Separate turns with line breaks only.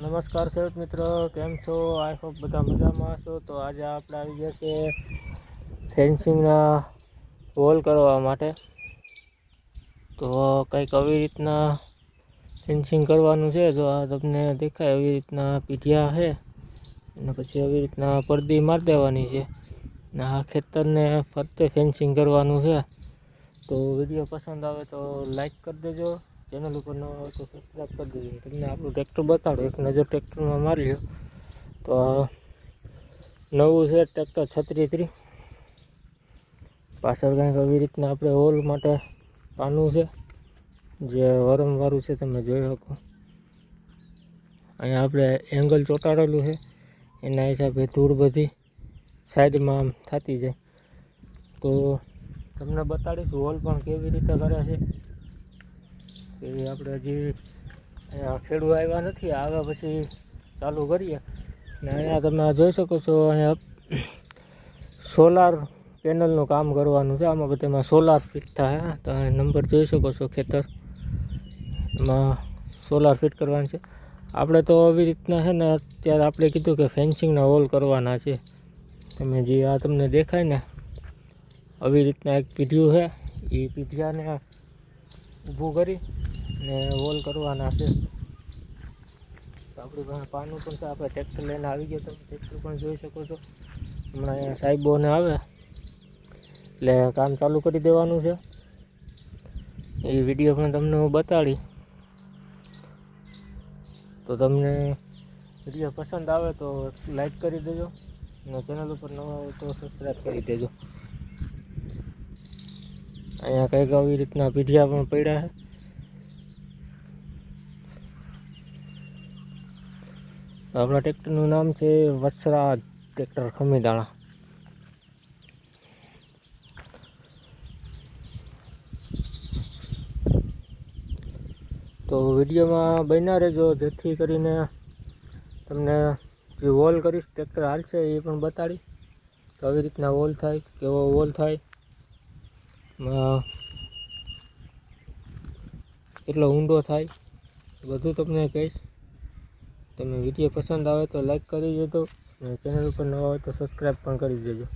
નમસ્કાર ખેડૂત મિત્રો, કેમ છો? આઈ હોપ બધા મજામાં છો તો આજે આપણે આવી ગયા છે ફેન્સિંગના વોલ કરવા માટે. તો કંઈક આવી રીતના ફેન્સિંગ કરવાનું છે. જો આ તમને દેખાય આવી રીતના પીઠિયા છે. અને પછી આવી રીતના પડદી મારી દેવાની છે. ને આ ખેતરને ફરતે ફેન્સિંગ કરવાનું છે. તો વીડિયો પસંદ આવે તો લાઈક કરી દેજો. ચેનલ ઉપર ન હોય તો સબસ્ક્રાઈબ કરી દેજો. તમને આપણું ટ્રેક્ટર બતાડો, એક નજર ટ્રેક્ટરમાં મારી લો તો નવું છે ટ્રેક્ટર છત્રી ત્રી પાછળ કંઈક આવી રીતના આપણે હોલ માટે પાનું છે. જે વરમવાળું છે તમે જોઈ શકો. અહીંયા આપણે એંગલ ચોંટાડેલું છે. એના હિસાબે ધૂળ બધી સાઈડમાં આમ થતી જાય. તો તમને બતાડીશું, હોલ પણ કેવી રીતે કરે છે. એ આપણે હજી અહીંયા ખેડૂ આવ્યા નથી આવ્યા પછી ચાલુ કરીએ. ને અહીંયા તમે જોઈ શકો છો, અહીંયા સોલાર પેનલનું કામ કરવાનું છે. આમાં બધામાં સોલાર ફિટ થાય તો અહીં નંબર જોઈ શકો છો ખેતર. એમાં સોલાર ફિટ કરવાનું છે. આપણે તો આવી રીતના છે ને, અત્યારે આપણે કીધું કે ફેન્સિંગના હોલ કરવાના છે. તમે જે આ તમને દેખાય ને, આવી રીતના એક પીઢિયું છે. એ પીઢિયાને ઊભું કરી ને વોલ કરવાના છે. આપણી પાસે પાનું પણ છે. આપણે ટ્રેક્ટર લઈને આવી ગયો. તમે ટ્રેક્ટર પણ જોઈ શકો છો. હમણાં અહીંયા સાહેબોને આવે. એટલે કામ ચાલુ કરી દેવાનું છે. એ વીડિયો પણ તમને હું બતાડી તો તમને વીડિયો પસંદ આવે તો લાઈક કરી દેજો. અને ચેનલ ઉપર નવા હોય તો સબસ્ક્રાઈબ કરી દેજો. અહીંયા કંઈક આવી રીતના પીઢિયા પણ પડ્યા છે. આપણા ટ્રેક્ટરનું નામ છે વસરા ટ્રેક્ટર ખમીદાણા. તો વિડીયોમાં બન્યા રહેજો, જેથી કરીને તમને જે વોલ કરીશ, ટ્રેક્ટર હાલશે એ પણ બતાડી. કેવી રીતના વોલ થાય, કેવો વોલ થાય એટલો ઊંડો થાય, બધું તમને કહીશ. તમે વીડિયો પસંદ આવે તો લાઈક કરી દેજો અને ચેનલ ઉપર નવા હોય તો સબસ્ક્રાઈબ પણ કરી દેજો.